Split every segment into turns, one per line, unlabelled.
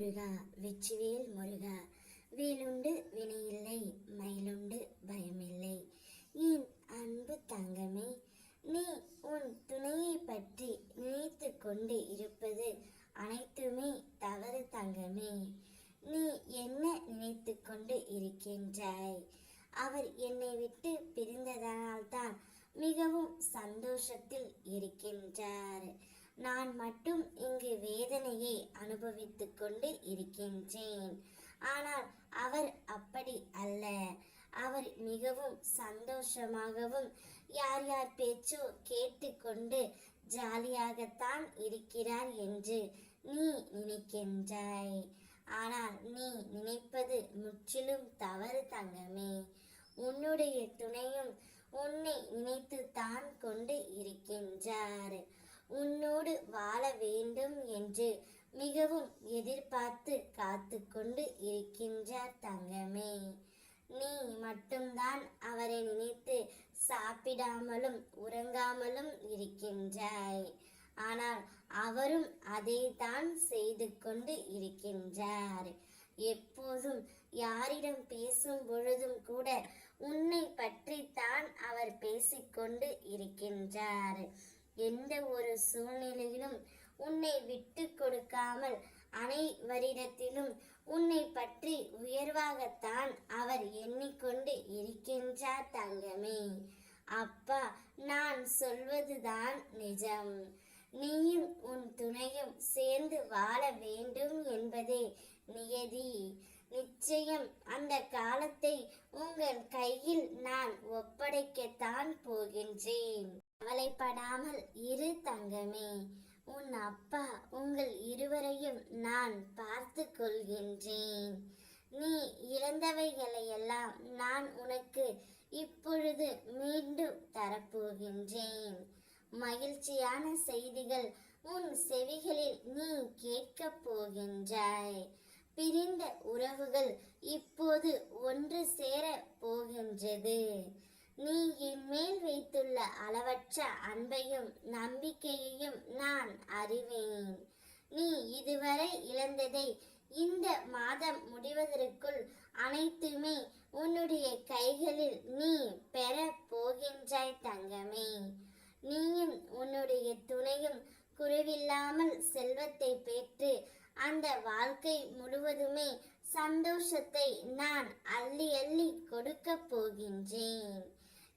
முருகா வெற்றிவேல் முருகா வேலுண்டு வினையில்லை மயிலுண்டு பயமில்லை. என் அன்பு தங்கமே? நீ உன் துணையை பற்றி நினைத்து கொண்டு இருப்பது அனைத்துமே தவறு தங்கமே. நீ என்ன நினைத்து கொண்டு இருக்கின்றாய்? அவர் என்னை விட்டு பிரிந்ததனால்தான் மிகவும் சந்தோஷத்தில் இருக்கின்றார். நான் மட்டும் இங்கு வேதனையை அனுபவித்துக் கொண்டு இருக்கின்றேன். ஆனால் அவர் அப்படி அல்ல. அவர் மிகவும் சந்தோஷமாகவும் யார் யார் பேச்சோ கேட்டுக்கொண்டு ஜாலியாகத்தான் இருக்கிறார் என்று நீ நினைக்கின்றாய். ஆனால் நீ நினைப்பது முற்றிலும் தவறு தங்கமே. உன்னுடைய துணையும் உன்னை நினைத்து தான் கொண்டு இருக்கின்றார். வேண்டும் என்று மிகவும் எதிர்பார்த்து காத்து கொண்டு இருக்கின்றார் தங்கமே. நீ மட்டும்தான் அவரை நினைத்து சாப்பிடாமலும் உறங்காமலும் இருக்கின்றாய். ஆனால் அவரும் அதை தான் செய்து கொண்டு இருக்கின்றார். எப்போதும் யாரிடம் பேசும் பொழுதும் கூட உன்னை பற்றி தான் அவர் பேசிக்கொண்டு இருக்கின்றார். எந்த ஒரு சூழ்நிலையிலும் உன்னை விட்டு கொடுக்காமல் அனைவரிடத்திலும் உன்னை பற்றி உயர்வாகத்தான் அவர் எண்ணிக்கொண்டு இருக்கின்றார் தங்கமே. அப்பா நான் சொல்வதுதான் நிஜம். நீயும் உன் துணையும் சேர்ந்து வாழ வேண்டும் என்பதே நியதி. நிச்சயம் அந்த காலத்தை உங்கள் கையில் நான் ஒப்படைக்கத்தான் போகின்றேன். கவலைப்படாமல் இரு தங்கமே. உன் அப்பா உங்கள் இருவரையும் நான் பார்த்து கொள்கின்றேன். நீ இழந்தவைகளையெல்லாம் நான் உனக்கு இப்பொழுது மீண்டும் தரப்போகின்றேன். மகிழ்ச்சியான செய்திகள் உன் செவிகளில் நீ கேட்கப் போகின்றாய். பிரிந்த உறவுகள் இப்போது ஒன்று சேர போகின்றது. நீ என் மேல் அளவற்ற அன்பையும் நம்பிக்கையையும் நான் அறிவேன். நீ இதுவரை இழந்ததை இந்த மாதம் முடிவதற்குள் அனைத்துமே உன்னுடைய கைகளில் நீ பெற போகின்றாய் தங்கமே. நீயும் உன்னுடைய துணையும் குறைவில்லாமல் செல்வத்தை பெற்று அந்த வாழ்க்கை முழுவதுமே சந்தோஷத்தை நான் அள்ளி அள்ளி கொடுக்க போகின்றேன்.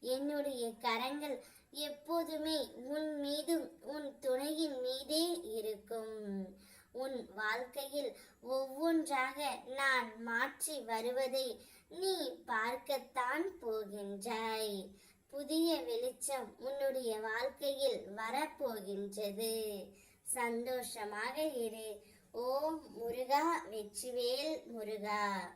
என்னுடைய கரங்கள் எப்போதுமே உன் மீதும் உன் துணையின் மீதே இருக்கும். உன் வாழ்க்கையில் ஒவ்வொன்றாக நான் மாற்றி வருவதை நீ பார்க்கத்தான் போகின்றாய். புதிய வெளிச்சம் உன்னுடைய வாழ்க்கையில் வரப்போகின்றது. சந்தோஷமாக இரு. ஓம் முருகா வெற்றிவேல் முருகா.